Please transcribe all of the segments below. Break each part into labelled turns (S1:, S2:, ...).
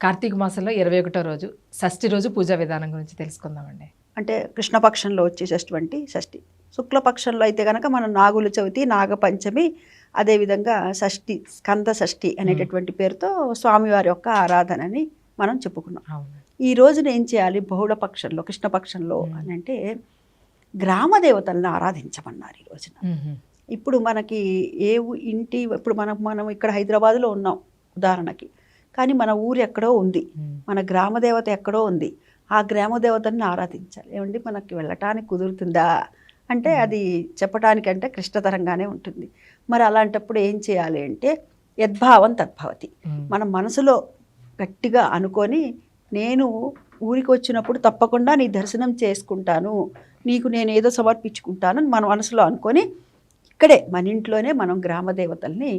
S1: కార్తీక మాసంలో ఇరవై ఒకటో రోజు షష్ఠి రోజు పూజా విధానం గురించి తెలుసుకుందామండి.
S2: అంటే కృష్ణపక్షంలో వచ్చేసేటువంటి షష్ఠి. శుక్లపక్షంలో అయితే కనుక మనం నాగుల చవితి నాగపంచమి అదేవిధంగా షష్ఠి స్కంద షష్ఠి అనేటటువంటి పేరుతో స్వామివారి యొక్క ఆరాధనని మనం చెప్పుకున్నాం. ఈ రోజున ఏం చేయాలి? బహుళ పక్షంలో కృష్ణపక్షంలో. అని అంటే గ్రామ దేవతలను ఆరాధించమన్నారు ఈ రోజున. ఇప్పుడు మనకి ఏ ఇంటి ఇప్పుడు మనం మనం ఇక్కడ హైదరాబాద్లో ఉన్నాం ఉదాహరణకి. కానీ మన ఊరు ఎక్కడో ఉంది. మన గ్రామ దేవత ఎక్కడో ఉంది. ఆ గ్రామ దేవతని ఆరాధించాలి. ఏమండి? మనకి వెళ్ళటానికి కుదురుతుందా? అంటే. అది చెప్పటానికంటే క్లిష్టతరంగానే ఉంటుంది. మరి అలాంటప్పుడు ఏం చేయాలి అంటే యద్భావం తద్భవతి. మన మనసులో గట్టిగా అనుకొని నేను ఊరికి వచ్చినప్పుడు తప్పకుండా నీ దర్శనం చేసుకుంటాను. నీకు నేను ఏదో సమర్పించుకుంటాను అని మన మనసులో అనుకొని ఇక్కడే మన ఇంట్లోనే మనం గ్రామ దేవతల్ని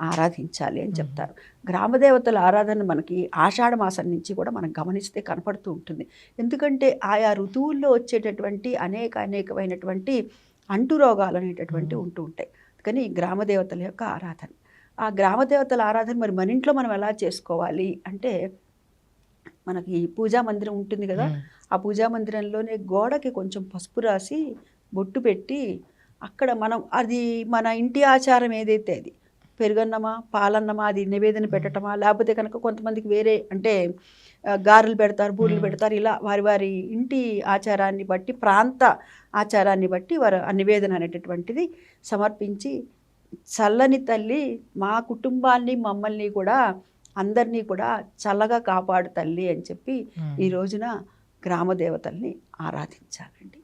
S2: ఆరాధించాలి అని. చెప్తారు గ్రామ దేవతల ఆరాధన మనకి ఆషాఢ మాసం నుంచి కూడా మనం గమనిస్తే కనపడుతూ ఉంటుంది ఎందుకంటే ఆయా ఋతువుల్లో వచ్చేటటువంటి అనేక అనేకమైనటువంటి అంటు రోగాలు అనేటటువంటి
S1: మ్మ్.
S2: ఉంటూ ఉంటాయి కానీ ఈ గ్రామ దేవతల యొక్క ఆరాధన ఆ గ్రామ దేవతల ఆరాధన మరి మన ఇంట్లో మనం ఎలా చేసుకోవాలి అంటే మనకి పూజా మందిరం ఉంటుంది కదా. ఆ పూజా మందిరంలోనే గోడకి కొంచెం పసుపు రాసి బొట్టు పెట్టి అక్కడ మనం అది మన ఇంటి ఆచారం ఏదైతే అది పెరుగన్నమా పాలన్నమా అది నివేదన పెట్టటమా లేకపోతే కనుక కొంతమందికి వేరే అంటే గారెలు పెడతారు బూరెలు. పెడతారు ఇలా వారి వారి ఇంటి ఆచారాన్ని బట్టి ప్రాంత ఆచారాన్ని బట్టి వారు ఆ నివేదన అనేటటువంటిది సమర్పించి చల్లని తల్లి మా కుటుంబాన్ని మమ్మల్ని కూడా అందరినీ కూడా చల్లగా కాపాడు తల్లి అని చెప్పి. ఈ రోజున గ్రామ దేవతల్ని ఆరాధించాలండి